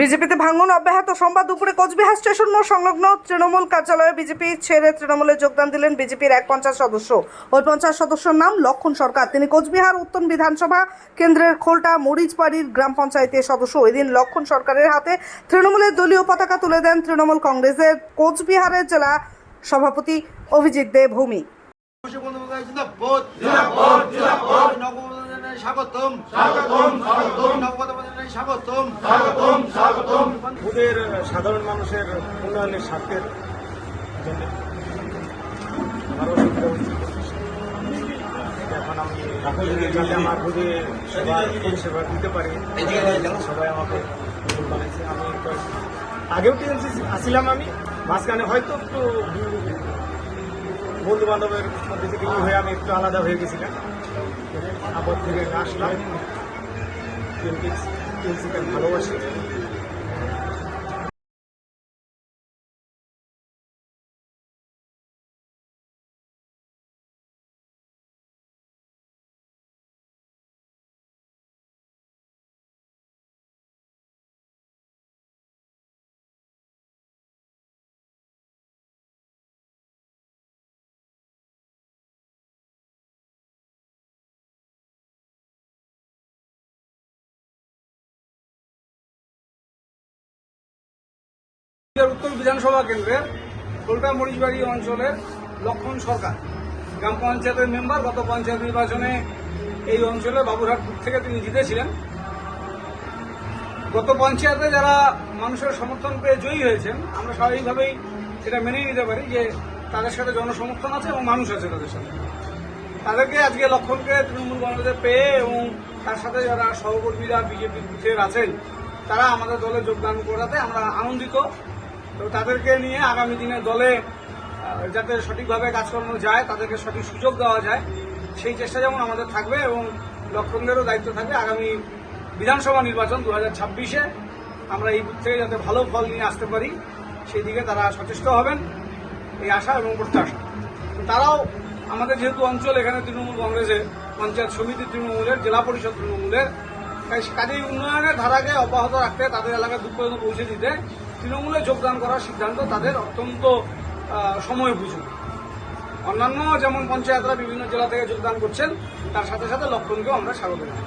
বিজেপিতে ভাঙন অব্যাহত। সোমবার দুপুরে কোচবিহার স্টেশন মোড় সংলগ্ন তৃণমূল কার্যালয়ে বিজেপি ছেড়ে তৃণমূলে যোগদান দিলেন বিজেপির এক পঞ্চাশ সদস্য। ওই পঞ্চাশ সদস্যর নাম লক্ষণ সরকার। তিনি কোচবিহার উত্তর বিধানসভা কেন্দ্রের খোলটা মরিচবাড়ির গ্রাম পঞ্চায়েতের সদস্য। এদিন লক্ষণ সরকারের হাতে তৃণমূলের দলীয় পতাকা তুলে দেন তৃণমূল কংগ্রেসের কোচবিহারের জেলা সভাপতি অভিজিৎ দে ভূমি স্বাগতম। স্বাগতম স্বাগতম। ওদের সাধারণ মানুষের উন্নয়নের স্বার্থের জন্য। এখন আমি যাতে আমার বুঝে সেবা পরিষেবা দিতে পারি। সবাই আমাকে নতুন বানাইছে আমি আগেও টিএমসি আসছিলাম আমি। মাঝখানে হয়তো একটু বন্ধু বান্ধবের মধ্যে থেকে হয়ে আমি একটু আলাদা হয়ে গেছিলাম। আবার থেকে আসলাম। টিএমসিকে ভালোবাসি। উত্তর বিধানসভা কেন্দ্রের কলকা মরিচবাড়ি অঞ্চলের লক্ষণ সরকার। গ্রাম পঞ্চায়েতের মেম্বার গত পঞ্চায়েত নির্বাচনে এই অঞ্চলে বাবুরহাটপুর থেকে তিনি জিতেছিলেন। গত পঞ্চায়েতে যারা মানুষের সমর্থন পেয়ে জয়ী হয়েছেন, আমরা স্বাভাবিকভাবেই সেটা মেনেই নিতে পারি যে তাদের সাথে জনসমর্থন আছে এবং মানুষ আছে তাদের সাথে। তাদেরকে আজকে লক্ষণকে তৃণমূল কংগ্রেসে পেয়ে এবং তার সাথে যারা সহকর্মীরা বিজেপি বুথের আছেন, তারা আমাদের দলে যোগদান করাতে আমরা আনন্দিত। তো তাদেরকে নিয়ে আগামী দিনে দলে যাতে সঠিকভাবে কাজকর্ম যায়, তাদেরকে সঠিক সুযোগ দেওয়া যায়, সেই চেষ্টা যেমন আমাদের থাকবে এবং লক্ষণদেরও দায়িত্ব থাকবে, আগামী বিধানসভা নির্বাচন দু হাজার ছাব্বিশে আমরা এই বুথ থেকে যাতে ভালো ফল নিয়ে আসতে পারি, সেই দিকে তারা সচেষ্ট হবেন, এই আশা এবং প্রত্যাশা। তারাও আমাদের যেহেতু অঞ্চল, এখানে তৃণমূল কংগ্রেসের পঞ্চায়েত সমিতি তৃণমূলের, জেলা পরিষদ তৃণমূলের, তাই কাজেই উন্নয়নের ধারাকে অব্যাহত রাখতে তাদের এলাকায় দুঃখ পর্যন্ত পৌঁছে দিতে তৃণমূলে যোগদান করার সিদ্ধান্ত তাদের অত্যন্ত সময় বুঝুন অন্যান্য যেমন পঞ্চায়েতরা বিভিন্ন জেলা থেকে যোগদান করছেন, তার সাথে সাথে লক্ষণকেও আমরা স্বাগত জানাই।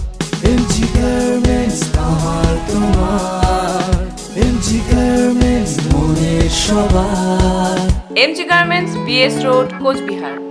এমজি গার্মেন্টস আমার তোমার। এমজি গার্মেন্টস মনের সবার। MG garments BS road Cooch Behar.